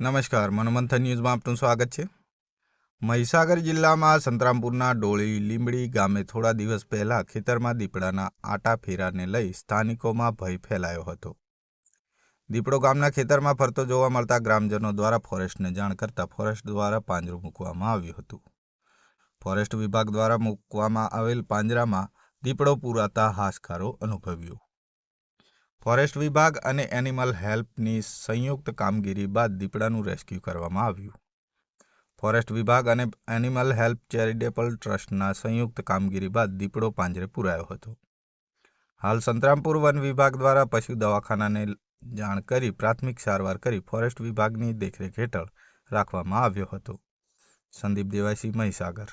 નમસ્કાર, મનોમંથન ન્યૂઝમાં આપનું સ્વાગત છે. મહીસાગર જિલ્લામાં સંતરામપુરના ડોળી લીંબડી ગામે થોડા દિવસ પહેલા ખેતરમાં દીપડાના આટા ફેરાને લઈ સ્થાનિકોમાં ભય ફેલાયો હતો. દીપડો ગામના ખેતરમાં ફરતો જોવા મળતા ગ્રામજનો દ્વારા ફોરેસ્ટને જાણ કરતા ફોરેસ્ટ દ્વારા પાંજરું મૂકવામાં આવ્યું હતું. ફોરેસ્ટ વિભાગ દ્વારા મૂકવામાં આવેલ પાંજરામાં દીપડો પુરાતા હાશકારો અનુભવ્યો. ફોરેસ્ટ વિભાગ અને એનિમલ હેલ્પની સંયુક્ત કામગીરી બાદ દીપડાનું રેસ્ક્યુ કરવામાં આવ્યું. ફોરેસ્ટ વિભાગ અને એનિમલ હેલ્પ ચેરિટેબલ ટ્રસ્ટના સંયુક્ત કામગીરી બાદ દીપડો પાંજરે પુરાયો હતો. હાલ સંતરામપુર વન વિભાગ દ્વારા પશુ દવાખાનાને જાણ કરી પ્રાથમિક સારવાર કરી ફોરેસ્ટ વિભાગની દેખરેખ હેઠળ રાખવામાં આવ્યો હતો. સંદીપ દેવાસી મહીસાગર.